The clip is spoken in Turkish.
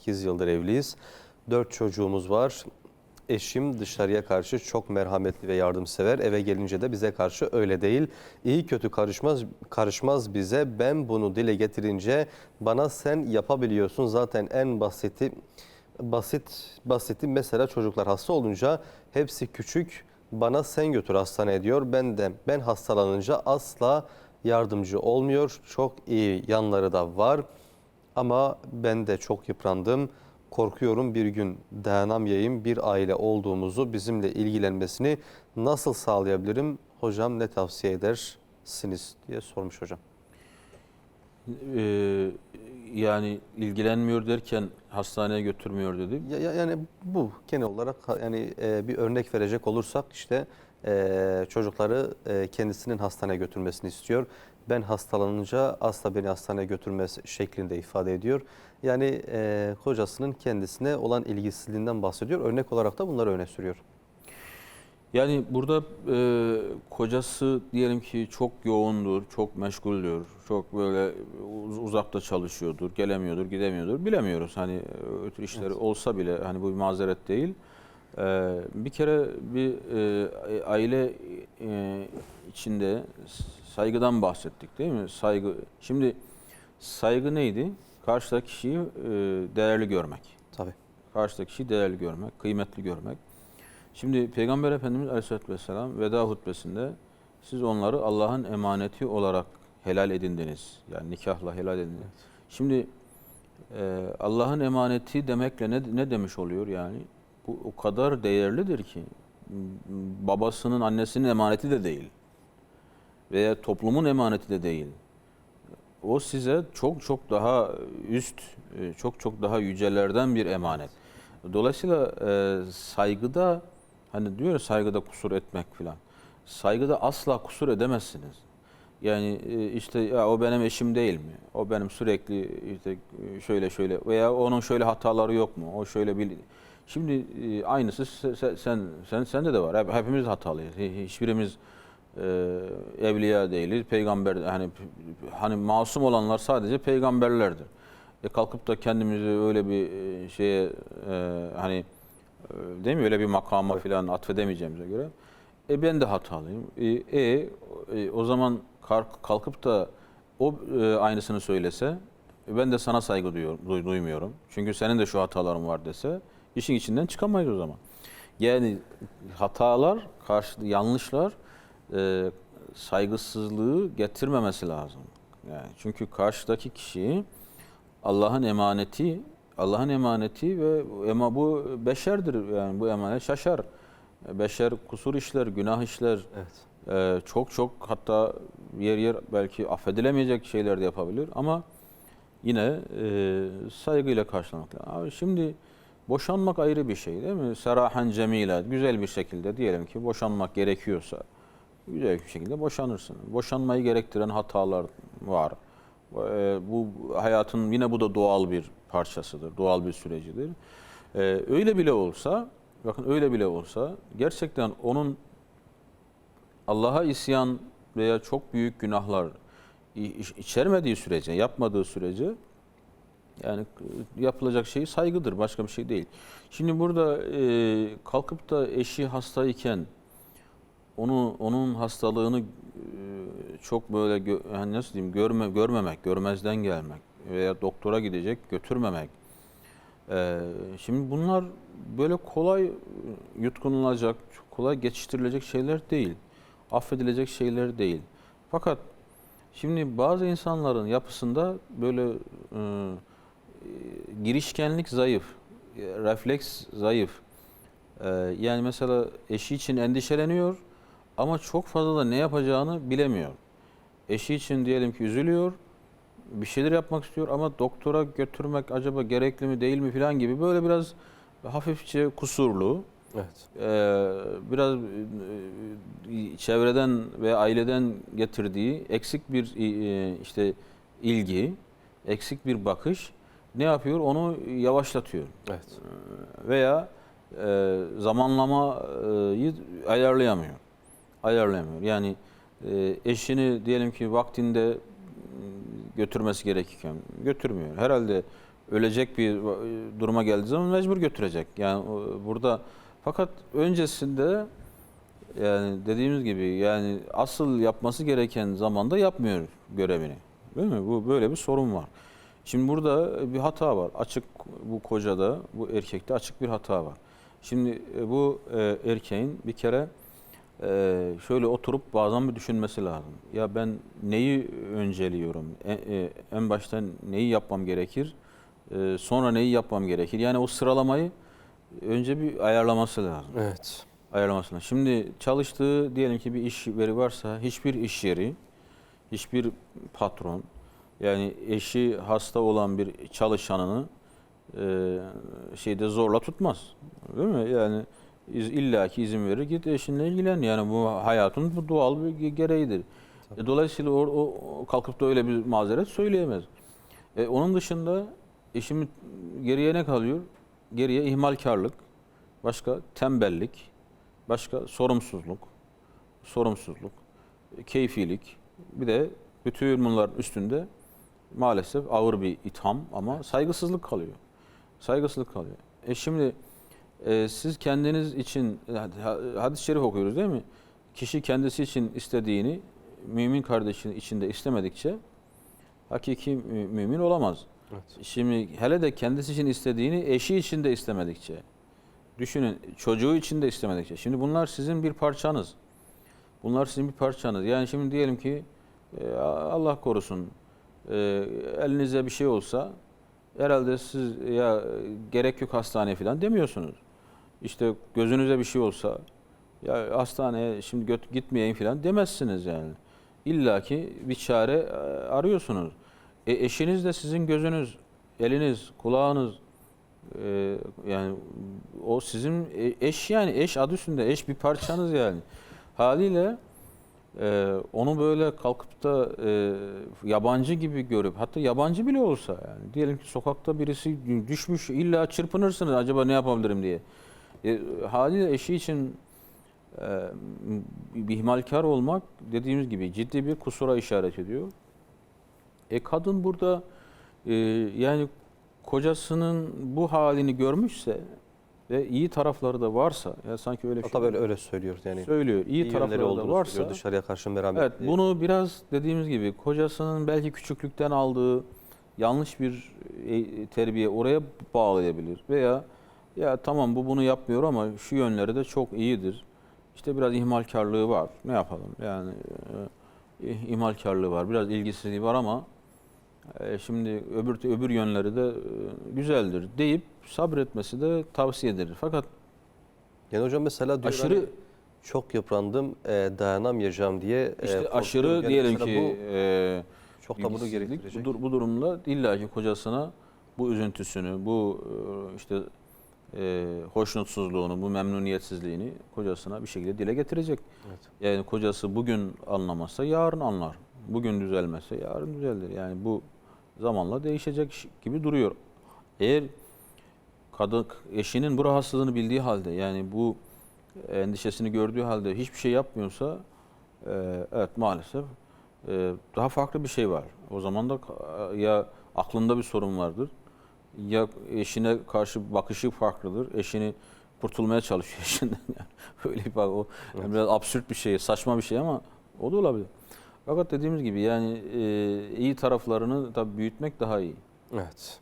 8 yıldır evliyiz. 4 çocuğumuz var. Eşim dışarıya karşı çok merhametli ve yardımsever. Eve gelince de bize karşı öyle değil. İyi kötü karışmaz karışmaz bize. Ben bunu dile getirince bana sen yapabiliyorsun. Zaten en basiti basit basiti mesela çocuklar hasta olunca hepsi küçük bana sen götür hastaneye diyor. Ben de ben hastalanınca asla yardımcı olmuyor. Çok iyi yanları da var. Ama ben de çok yıprandım. Korkuyorum bir gün dayanamayayım. Bir aile olduğumuzu bizimle ilgilenmesini nasıl sağlayabilirim? Hocam ne tavsiye edersiniz diye sormuş hocam. Ee, yani ilgilenmiyor derken hastaneye götürmüyor dedi. Ya- ya- Yani bu genel olarak yani e, bir örnek verecek olursak işte e, çocukları e, kendisinin hastaneye götürmesini istiyor. Ben hastalanınca asla beni hastaneye götürmez şeklinde ifade ediyor. Yani e, kocasının kendisine olan ilgisizliğinden bahsediyor. Örnek olarak da bunları öne sürüyor. Yani burada e, kocası diyelim ki çok yoğundur, çok meşguldür, çok böyle uz- uzakta çalışıyordur, gelemiyordur, gidemiyordur. Bilemiyoruz hani e, ötürü işleri olsa bile hani bu bir mazeret değil. E, bir kere bir e, aile e, içinde saygıdan bahsettik değil mi? Saygı. Şimdi saygı neydi? Karşıdaki kişiyi e, değerli görmek. Tabii. Karşıdaki kişiyi değerli görmek, kıymetli görmek. Şimdi Peygamber Efendimiz Aleyhisselatü Vesselam veda hutbesinde siz onları Allah'ın emaneti olarak helal edindiniz. Yani nikahla helal edindiniz. Şimdi e, Allah'ın emaneti demekle ne, ne demiş oluyor yani? Bu o kadar değerlidir ki babasının annesinin emaneti de değil. Veya toplumun emaneti de değil. O size çok çok daha üst, e, çok çok daha yücelerden bir emanet. Dolayısıyla e, saygıda hani diyor ya saygıda kusur etmek filan. Saygıda asla kusur edemezsiniz. Yani e, işte ya o benim eşim değil mi? O benim sürekli işte şöyle şöyle veya onun şöyle hataları yok mu? O şöyle bir Şimdi e, aynısı se- se- sen sen sende de var. Hep- Hepimiz hatalıyız. Hi- Hiçbirimiz e, evliya değiliz. Peygamber hani hani masum olanlar sadece peygamberlerdir. E kalkıp da kendimizi öyle bir e, şeye e, hani e, değil mi öyle bir makama falan atfedemeyeceğimize göre e ben de hatalıyım. E, e, e, o zaman kalk- kalkıp da o e, aynısını söylese ben de sana saygı duyuyorum, duy- duymuyorum. Çünkü senin de şu hataların var dese işin içinden çıkamayız o zaman. Yani hatalar, karşı yanlışlar e, saygısızlığı getirmemesi lazım. Yani çünkü karşıdaki kişi Allah'ın emaneti, Allah'ın emaneti ve ema bu beşerdir yani bu emanet şaşar. Beşer kusur işler, günah işler. Evet. Ee, çok çok hatta yer yer belki affedilemeyecek şeyler de yapabilir ama yine e, saygıyla karşılamak lazım. Abi Şimdi boşanmak ayrı bir şey değil mi? Serahan cemila, güzel bir şekilde diyelim ki boşanmak gerekiyorsa güzel bir şekilde boşanırsın. Boşanmayı gerektiren hatalar var. Bu hayatın yine bu da doğal bir parçasıdır, doğal bir sürecidir. Ee, öyle bile olsa, bakın öyle bile olsa gerçekten onun Allah'a isyan veya çok büyük günahlar içermediği sürece, yapmadığı sürece yani yapılacak şey saygıdır, başka bir şey değil. Şimdi burada e, kalkıp da eşi hastayken onu onun hastalığını e, çok böyle gö- yani nasıl diyeyim görme görmemek, görmezden gelmek veya doktora gidecek götürmemek. E, şimdi bunlar böyle kolay yutkunulacak, kolay geçiştirilecek şeyler değil. Affedilecek şeyler değil. Fakat şimdi bazı insanların yapısında böyle e, girişkenlik zayıf, refleks zayıf. E, yani mesela eşi için endişeleniyor ama çok fazla da ne yapacağını bilemiyor. Eşi için diyelim ki üzülüyor, bir şeyler yapmak istiyor ama doktora götürmek acaba gerekli mi değil mi falan gibi böyle biraz hafifçe kusurlu, Evet. ee, biraz e, çevreden ve aileden getirdiği eksik bir e, işte ilgi, eksik bir bakış ne yapıyor? Onu yavaşlatıyor. Evet. Veya e, zamanlamayı ayarlayamıyor. Ayarlayamıyor. Yani e, eşini diyelim ki vaktinde götürmesi gerekirken götürmüyor. Herhalde ölecek bir e, duruma geldiği zaman mecbur götürecek. Yani burada fakat öncesinde yani dediğimiz gibi yani asıl yapması gereken zamanda yapmıyor görevini. Değil mi? Bu böyle bir sorun var. Şimdi burada bir hata var. Açık bu kocada, bu erkekte açık bir hata var. Şimdi e, bu e, erkeğin bir kere e, şöyle oturup bazen bir düşünmesi lazım. Ya ben neyi önceliyorum? E- e, En baştan neyi yapmam gerekir? E, Sonra neyi yapmam gerekir? Yani o sıralamayı önce bir ayarlaması lazım Evet. ayarlamasına. Şimdi çalıştığı diyelim ki bir iş yeri varsa hiçbir iş yeri, hiçbir patron yani eşi hasta olan bir çalışanını e, şeyde zorla tutmaz. Değil mi? Yani iz, illaki izin verir git eşinle ilgilen. Yani bu hayatın bu doğal bir gereğidir. E, dolayısıyla o, o- kalkıp da öyle bir mazeret söyleyemez. E, onun dışında eşimin geriye ne kalıyor? Geriye ihmalkarlık, başka tembellik, başka sorumsuzluk, sorumsuzluk, e, keyfilik. Bir de bütün bunların üstünde maalesef ağır bir itham ama saygısızlık kalıyor. Saygısızlık kalıyor. E şimdi e, siz kendiniz için ha- hadis-i şerif okuyoruz değil mi? Kişi kendisi için istediğini mümin kardeşinin içinde istemedikçe hakiki mü- mümin olamaz. Evet. Şimdi hele de kendisi için istediğini eşi için de istemedikçe. Düşünün çocuğu için de istemedikçe. Şimdi bunlar sizin bir parçanız. Bunlar sizin bir parçanız. Yani şimdi diyelim ki e, Allah korusun e, bir şey olsa herhalde siz ya gerek yok hastaneye falan demiyorsunuz. İşte gözünüze bir şey olsa ya hastaneye şimdi göt- gitmeyeyim falan demezsiniz yani. İlla ki bir çare e, arıyorsunuz. E, eşiniz de sizin gözünüz, eliniz, kulağınız e, yani o sizin e- eş yani eş adı üstünde eş bir parçanız yani. Haliyle e, onu böyle kalkıp da e, yabancı gibi görüp hatta yabancı bile olsa yani diyelim ki sokakta birisi düşmüş illa çırpınırsınız acaba ne yapabilirim diye. E, haliyle eşi için e, bir ihmalkar olmak dediğimiz gibi ciddi bir kusura işaret ediyor. E kadın burada e, yani kocasının bu halini görmüşse ve iyi tarafları da varsa ya sanki öyle Hatta böyle öyle söylüyor yani. söylüyor. iyi, yönleri tarafları da varsa söylüyor, dışarıya karşı merhametli. Evet, bunu biraz dediğimiz gibi kocasının belki küçüklükten aldığı yanlış bir e, terbiye oraya bağlayabilir veya ya tamam bu bunu yapmıyor ama şu yönleri de çok iyidir. İşte biraz ihmalkarlığı var. Ne yapalım? Yani e, ihmalkarlığı var, biraz ilgisizliği var ama e, şimdi öbür öbür yönleri de e, güzeldir deyip sabretmesi de tavsiye edilir. Fakat Yani hocam mesela diyor aşırı hani çok yıprandım e, dayanamayacağım diye. e, işte korkuyorum. aşırı Yani diyelim ki bu e, çok da bunu gerektirecek. Bu, bu durumda illaki kocasına bu üzüntüsünü, bu e, işte e, hoşnutsuzluğunu, bu memnuniyetsizliğini kocasına bir şekilde dile getirecek. Evet. Yani kocası bugün anlamazsa yarın anlar. Bugün düzelmezse yarın düzelir. Yani bu zamanla değişecek gibi duruyor. Eğer kadın eşinin bu rahatsızlığını bildiği halde yani bu endişesini gördüğü halde hiçbir şey yapmıyorsa e, evet maalesef e, daha farklı bir şey var. O zaman da ya aklında bir sorun vardır ya eşine karşı bakışı farklıdır. Eşini kurtulmaya çalışıyor eşinden. Yani öyle bir bak o yani biraz absürt bir şey, saçma bir şey ama o da olabilir. Fakat dediğimiz gibi yani e, iyi taraflarını tabii büyütmek daha iyi. Evet.